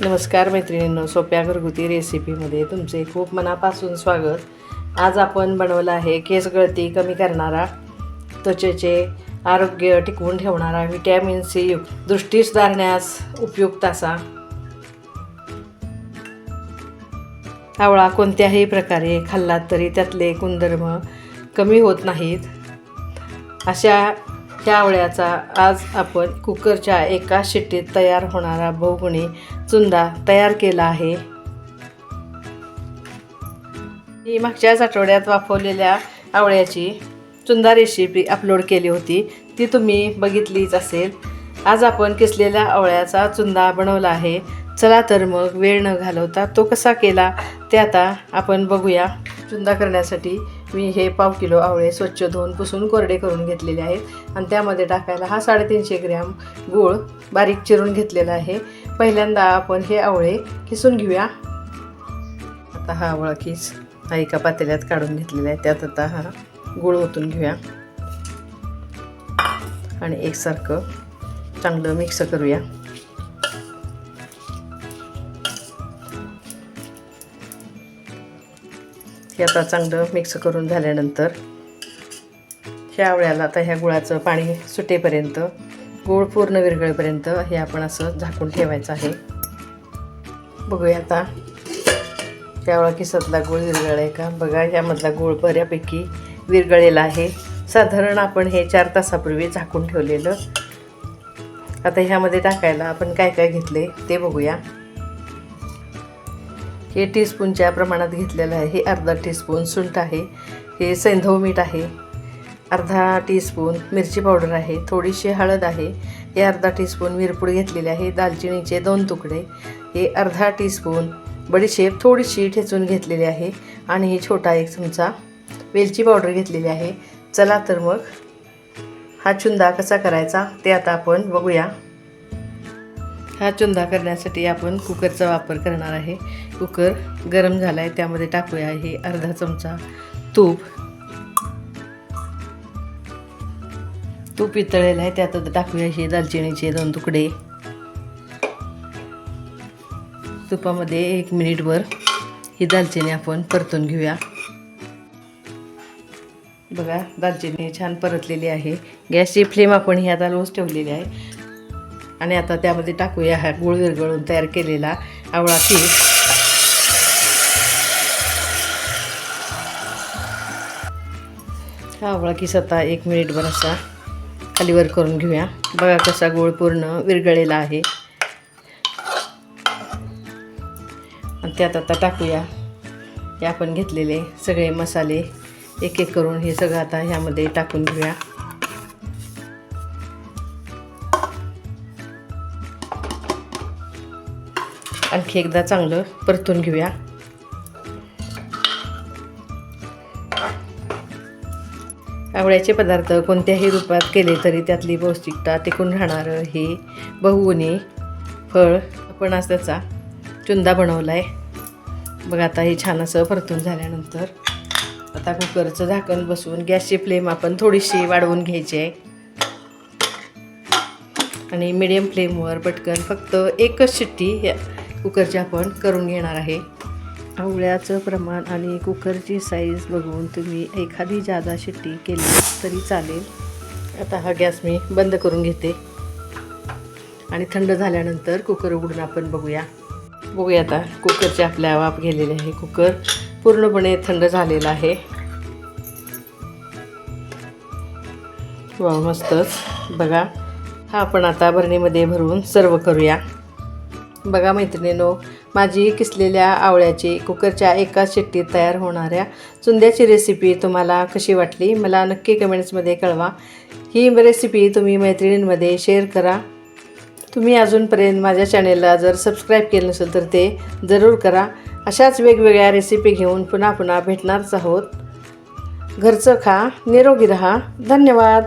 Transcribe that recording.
नमस्कार मैत्रिणींनो सोप्या घरगुती रेसिपीमध्ये तुमचे खूप मनापासून स्वागत. आज आपण बनवलं आहे केस गळती कमी करणारा त्वचेचे आरोग्य टिकवून ठेवणारा व्हिटॅमिन सी युक्त दृष्टी सुधारण्यास उपयुक्त असा. आवळा कोणत्याही प्रकारे खाल्लात तरी त्यातले गुणधर्म कमी होत नाहीत. अशा ह्या आवळ्याचा आज आपण कुकरच्या एका शिट्टीत तयार होणारा बहुगुणी चुंदा तयार केला आहे. ही मागच्याच आठवड्यात वापरलेल्या आवळ्याची चुंदा रेसिपी अपलोड केली होती. ती तुम्ही बघितलीच असेल. आज आपण किसलेल्या आवळ्याचा चुंदा बनवला आहे. चला तर मग वेळ न घालवता तो कसा केला ते आता आपण बघूया. चुंदा करण्यासाठी मी हे पाव किलो आवळे स्वच्छ धुवून पुसून कोरडे करून घेतलेले आहेत. आणि त्यामध्ये टाकायला हा साडेतीनशे ग्रॅम गूळ बारीक चिरून घेतलेला आहे. पहिल्यांदा आपण हे आवळे किसून घेऊया. आता हा आवळा किस हा एका पातेल्यात काढून घेतलेला आहे. त्यात आता हा गूळ ओतून घेऊया. आणि एकसारखं चांगलं मिक्स करूया. हे आता चांगलं मिक्स करून झाल्यानंतर ह्या आवळ्याला आता ह्या गुळाचं पाणी सुटेपर्यंत गूळ पूर्ण विरगळेपर्यंत हे आपण असं झाकून ठेवायचं आहे. बघूया आता त्यावेळा किसातला गूळ विरगळ आहे का? बघा ह्यामधला गूळ बऱ्यापैकी विरगळलेला आहे. साधारण आपण हे चार तासापूर्वी झाकून ठेवलेलं. आता ह्यामध्ये टाकायला आपण काय काय घेतले ते बघूया. हे टीस्पूनच्या प्रमाणात घेतलेलं आहे हे अर्धा टीस्पून सुंठ आहे हे सैंधव मीठ आहे अर्धा टीस्पून मिरची पावडर आहे थोडीशी हळद आहे हे अर्धा टीस्पून मिरपूड घेतलेले आहे दालचिनीचे दोन तुकडे हे अर्धा टीस्पून बडीशेप थोडीशी ठेचून घेतलेली आहे आणि हे छोटा एक चमचा वेलची पावडर घेतलेली आहे. चला तर मग हा चुंदा कसा करायचा ते आता आपण बघूया. हा चुंदा करण्यासाठी आपण कुकरचा वापर करणार आहे. कुकर गरम झाला आहे त्यामध्ये टाकूया हे अर्धा चमचा तूप. तूप वितळलेलं आहे त्यात टाकूया हे दालचिनीचे दोन तुकडे. तुपामध्ये एक मिनिटभर ही दालचिनी आपण परतून घेऊया. बघा दालचिनी छान परतलेली आहे. गॅसची फ्लेम आपण ही आता रोज ठेवलेली आहे. आणि आता त्यामध्ये टाकूया हा गुळ विरगळून तयार केलेला आवळा पीठ हा आवळा किस आता एक मिनिटभर असा खालीवर करून घेऊया. बघा कसा गोळ पूर्ण विरघळलेला आहे. आणि त्यात आता टाकूया. हे आपण घेतलेले सगळे मसाले. एक एक करून हे सगळं आता ह्यामध्ये टाकून घेऊया. आणखी एकदा चांगलं परतून घेऊया. आवळ्याचे पदार्थ कोणत्याही रूपात केले तरी त्यातली पौष्टिकता टिकून राहणारं हे बहुगुणी फळ. आपण आज त्याचा चुंदा बनवला आहे बघा आता हे छान असं परतून झाल्यानंतर. आता कुकरचं झाकण बसवून गॅसची फ्लेम आपण थोडीशी वाढवून घ्यायची आहे. आणि मिडियम फ्लेमवर पटकन फक्त एकच शिट्टी या कुकरची आपण करून घेणार आहे. आवळ्याचं प्रमाण आणि कुकरची साईज बघून तुम्ही एखादी जादा शिट्टी केली तरी चालेल. आता हा गॅस मी बंद करून घेते. आणि थंड झाल्यानंतर कुकर उघडून आपण बघूया. बघूया आता कुकरचे आपल्या वाफ गेलेले आहे. कुकर पूर्णपणे थंड झालेला आहे. वा मस्तच. बघा हा आपण आता भरणीमध्ये भरून सर्व करूया. बघा मैत्रिणीनो माझी किसलेल्या आवळ्याची कुकरच्या एका शिट्टीत तयार होणाऱ्या चुंद्याची रेसिपी तुम्हाला कशी वाटली मला नक्की कमेंट्समध्ये कळवा. ही रेसिपी तुम्ही मैत्रिणींमध्ये शेअर करा. तुम्ही अजूनपर्यंत माझ्या चॅनेलला जर सबस्क्राईब केलं नसेल तर ते जरूर करा. अशाच वेगवेगळ्या रेसिपी घेऊन पुन्हा पुन्हा भेटणारच आहोत. घरचं खा निरोगी रहा. धन्यवाद.